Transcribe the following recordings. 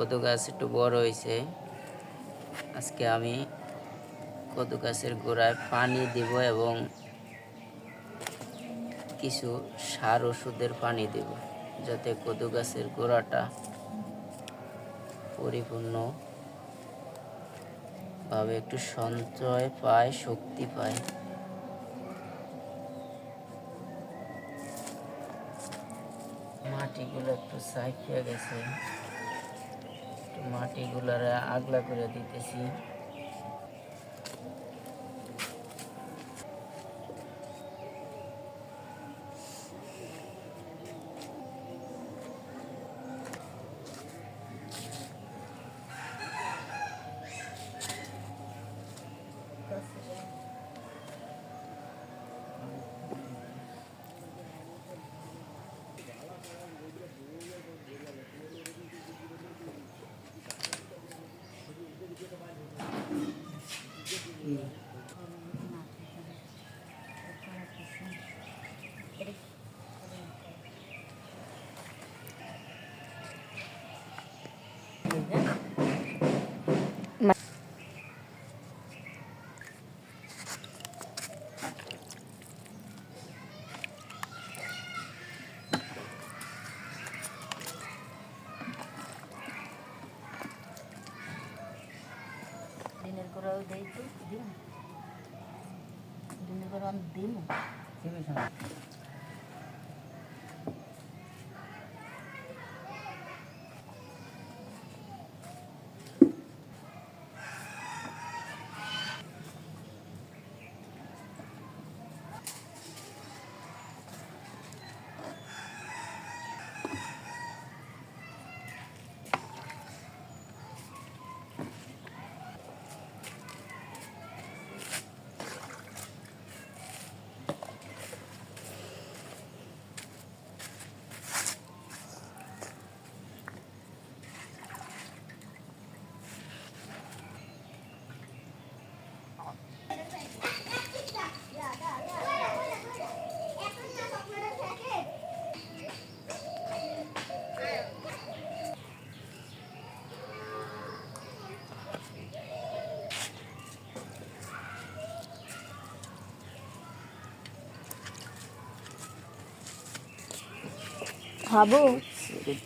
কদু গাছ একটু বড় হয়েছে। আজকে আমি কদু গাছের গোড়ায় পানি দিব এবং কিছু সার ওষুধের পানি দেব, যাতে কদু গাছের গোড়াটা পরিপূর্ণ ভাবে একটু সঞ্চয় পায়, শক্তি পায়। মাটিগুলো একটু সাইকিয়ে গেছে। মাটিগুলারে আগলা করে দিতেছি। দিনের করে দেই তো দিন। দিনের করে আমি দিন।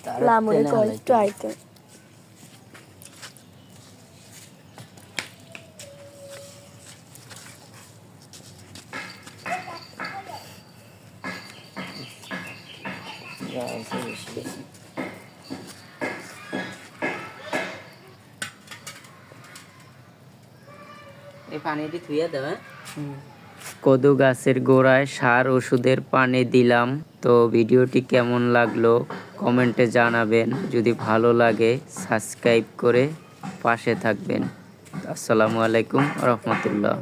তারা লামুরে একটু আইতে। এই পানিটি ধুয়ে দেবে কদু গাছের গোড়ায় সার ওষুধের পানি দিলাম। তো ভিডিওটি কেমন লাগল কমেন্টে জানাবেন। যদি ভালো লাগে, সাবস্ক্রাইব করে পাশে থাকবেন। আসসালামু আলাইকুম রহমতুল্লাহ।